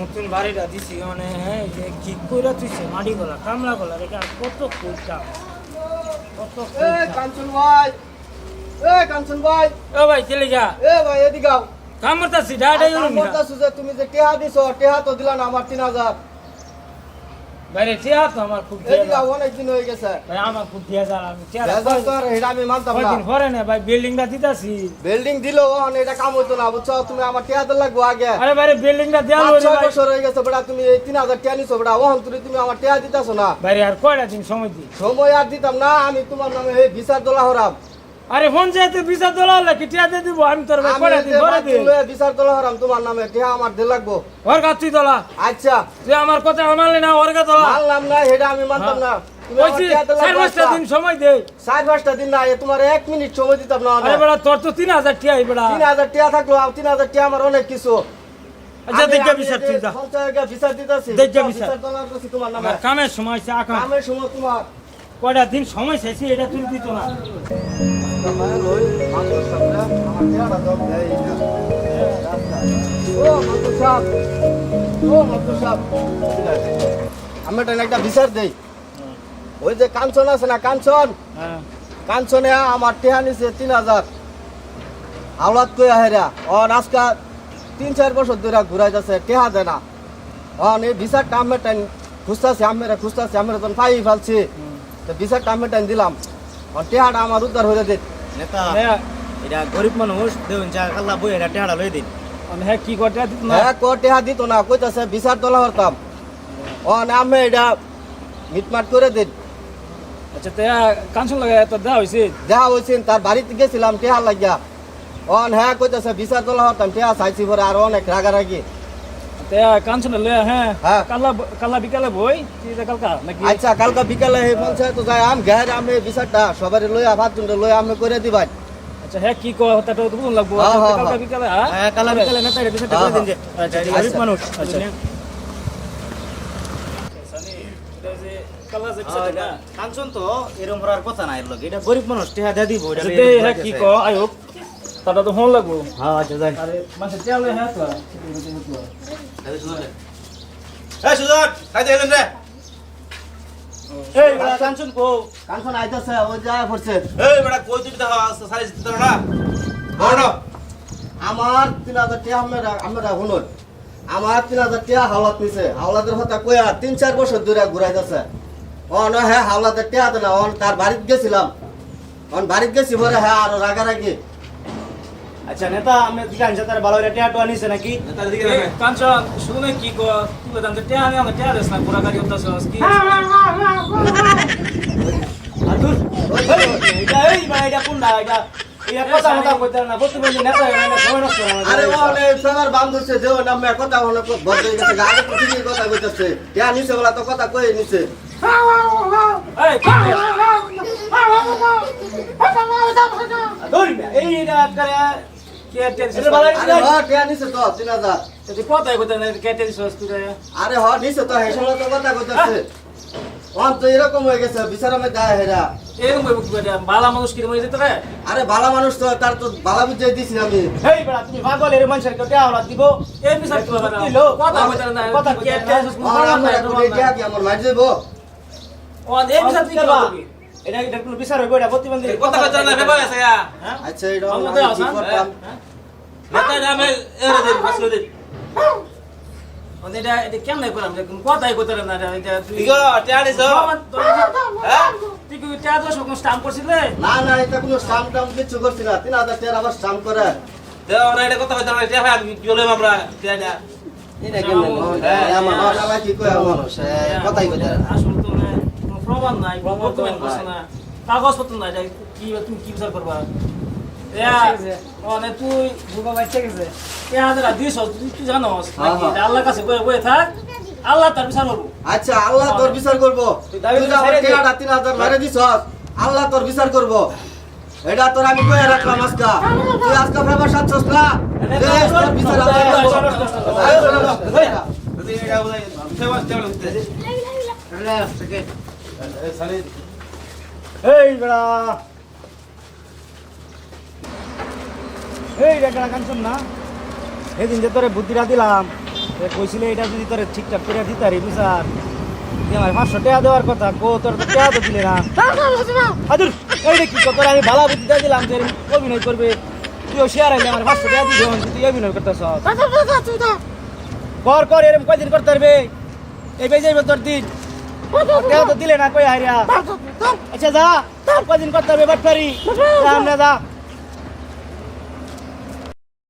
নতুন বাড়িটা দিছি মানে হ্যাঁ যে কি কইরা তুইছে মাটি গলা কামলা গলা এটা কত কইতাম কত এ কাঞ্চন ভাই! এ কাঞ্চন ভাই! ও ভাই চলে যা। এ ভাই এদিকে আও। কাম করতাছি ডাডাই তুমি যে টেহা দিছো টেহা তো দিলা না আমার তিন হাজার। বাইরে চেয়া তো আমার খুব অনেক দিন হয়ে গেছে। ভাই আমার খুব দিয়া যা আমি চেয়া হাজার তো আর এটা আমি মানতাম না। কয়দিন পরে না ভাই বিল্ডিংটা দিতাছি। বিল্ডিং দিল এটা কাম হইতো না বুঝছ? তুমি আমার লাগবো আগে। আরে বাইরে বিল্ডিংটা দেওয়া পাঁচ হইল ভাই। বছর হয়ে গেছে তুমি নিছো তুমি তুমি আমার টেহা দিতেছো না। বাইরে আর কয়টা দিন সময় দি সময় আর দিতাম না আমি তোমার নামে এই বিচার দোলা হরাম। আরে ফোন যাইতে ভিসা দোলা হলে কি টিয়া দিয়ে দিব আমি তোর ভাই এই দিন যে দিই বিচার দোলা হরাম তোমার নামে টেহা আমার দে লাগবো। ওর কাছ তুই দোলা। আচ্ছা। তুই আমার কথা মানলি না ওর কাছে দোলা। মানলাম না এটা আমি মানতাম না। আচ্ছা। দিন সময় দে। দিন না এ তোমার এক মিনিট সময় দিতাম না আরে বেড়া তোর তো তিন হাজার টিয়া বেড়া। তিন হাজার টিয়া থাকল তিন হাজার টিয়া আমার অনেক কিছু। আচ্ছা দেখে বিচার তুই যা। বিচার দিতেছি। দেখে বিচার। তোমার নামে। কামের সময় আছে কামের সময় তোমার কয়টা দিন সময় শেষে এটা তুই দিত না। আমি একটা বিচার দেই। ওই যে কাঞ্চন আছে না কাঞ্চন? হ্যাঁ। কাঞ্চনে আমার টেহা নিছে তিন হাজার। আওলাদ কই আহেরা ও আজকা তিন চার বছর ধরে ঘুরাই যাচ্ছে টেহা দেয় না। অন এই বিচারটা আমি টাইম খুঁজতেছি আমি খুঁজতেছি আমি তখন পাই ফেলছি। তো বিচারটা আমি টাইম দিলাম। টেহাটা আমার উদ্ধার হয়ে দিন নেতা হ্যাঁ। এটা গরিব মানুষ দেউন যা কাল্লা বই এটা টেহাড়া লই দিন। হ্যাঁ কি করতে দিত না? হ্যাঁ ক টেহা দিত না। কইতাছে বিচার তোলা হতাম অন আমি এটা মিটমাট করে দিন। আচ্ছা তে কাঞ্চন লাগে তো দেওয়া হয়েছে দেখা হয়েছেন তার বাড়িতে গেছিলাম টেহা লাগিয়া। অন হ্যাঁ কইতাছে বিচার তোলা হতাম টেহা চাইছি পরে আর অনেক রাগারাগি। কাঞ্চন লয়ে হ্যাঁ হ্যাঁ। কাল্লা কাল্লা বিকালে বই কালকা নাকি আচ্ছা কালকা বিকালে পঞ্চায়েত যাই আম ঘের আমি বিচারটা সবাই লইয়া ভাত জুনটা লইয়া আমি করে দিবাই আচ্ছা হ্যাঁ কি কয় হতা তো বুঝুন লাগবো হ্যাঁ, হ্যাঁ, কালকা হ্যাঁ। বিকালে হ্যাঁ হ্যাঁ বিকালে হ্যাঁ, করে দিন যে আচ্ছা, গরিব আচ্ছা। মানুষ আচ্ছা বুঝলেন? হ্যাঁ, এটা কাঞ্চন তো এরকম করার কথা না এর লগে এটা গরিব মানুষ টেহা দিয়ে দিব এটা হ্যাঁ কি তাটা তো হন লাগবো। হ্যাঁ আচ্ছা যাই। আরে মানে চালে হ্যাঁ তো এই সুজন খাইতে গেলেন রে। এই কাঞ্চন কো কাঞ্চন আইতাছে ওই যায় পড়ছে। এই কই দিবি তা সাইজ দিতে না বড় আমার তিন হাজার টিয়া আমরা আমরা আমার তিন হাজার টিয়া হাওলাত নিছে। হাওলাতের কথা কইয়া তিন চার বছর ধরে ঘুরাইতেছে। অন হ্যাঁ হাওলাতের টিয়া দেনা। অন তার বাড়িতে গেছিলাম। অন বাড়িতে গেছি পরে হ্যাঁ আরও রাগারাগি। আচ্ছা নেতা আমি দিকে আনছে তার ভালো এটা টেহা টো আনিছে নাকি দিকে কাঞ্চন শুনে কি কি বলতাম যে টিয়া আমি আমার টিয়া দেস না পুরা গাড়ি উঠতাছস কি আদুর এটা এই মানে এটা কোন না এটা এটা কথা কথা কইতে না বলতে বলি নেতা এটা সময় নষ্ট না আরে ওনে ফেমার বাম ধরছে দেও নামে কথা হলো বদলে গেছে আগে তো ঠিকই কথা কইতেছে টিয়া নিছে বলা তো কথা কই নিছে এই এই এটা করে আরে হ নিছে তো? তিন হাজার। তুই কথাই কইতে না কে টিয়া দিছিস তুই রে? আরে হ নিছে তো। কথা কইতেছে। অন তো এরকম হয়ে গেছে। হেরা। এরকম বালা মানুষ কি মরে যেতে রে আরে বালা মানুষ তো তার তো বালা বুঝাই দিছি আমি। এই বেটা তুমি পাগল এর মানুষের কেউ টেহা দিব। এই বিচার কি হবে দিলো। কথা কইতে না কথা কইতে আমরা ও এই বিচার কি করবি? এটা এটা কোনো বিচার হইব এটা প্রতিবন্ধী কথা কইতে না ভেবা গেছে গা আচ্ছা এটা আমরা আমি তো কি আসান করতাম নামে এরে দে বসল দে ওনে এটা এটা কেমনে করাম? যে কথাই কইতে না এটা তুই হ্যাঁ? কি টিয়া কোন স্টাম্প করছিলে? না না এটা কোনো স্টাম্প টাম্প কিছু করছি না। তিন হাজার টিয়ার আবার স্টাম্প করে। এটা কথা হইতে না এটা আমি বলে আমরা এটা এটা কেমনে হ্যাঁ। আমার বাবা কি কয় মানুষ? কথাই কইতে না। তো প্রমাণ নাই ডকুমেন্ট করছে না কাগজপত্র নাই কি তুমি কি বিচার করবা মানে তুই বুবা বাচ্চা গেছে এ হাজার দিস তুই তুই জানোস হ্যাঁ, হ্যাঁ। আল্লাহর কাছে বয়ে বয়ে থাক আল্লাহ তার বিচার করব আচ্ছা আল্লাহ তোর বিচার করব তুই দাবি আমার ছেড়ে তিন হাজার মারে দিছ আল্লাহ তোর বিচার করব এটা তোর আমি কয়ে রাখলাম আজকা তুই আজকা না বিচার আল্লাহ এই বেড়া। এই একটা কাঞ্চন না। সেদিন যে তোরে বুদ্ধিটা দিলাম কইছিলে এটা যদি তোরে ঠিকঠাক করে দিতে পারি বুঝার। তুই আমার পাঁচশো টাকা দেওয়ার কথা কো তোর তো টাকা তো দিলে না। হাজুর এইটা কি তোর আমি ভালো বুদ্ধিটা দিলাম যে অভিনয় করবে। তুইও শেয়ার আইলে আমার পাঁচশো টাকা দিবি তুই অভিনয় করতেছ কর কর এরম কয়দিন করতে পারবে? এই বেজে তোর দিন। টাকা তো দিলে না কই হারিয়া আচ্ছা যা আর কয়দিন করতে হবে বাটপারি যা আমরা যা।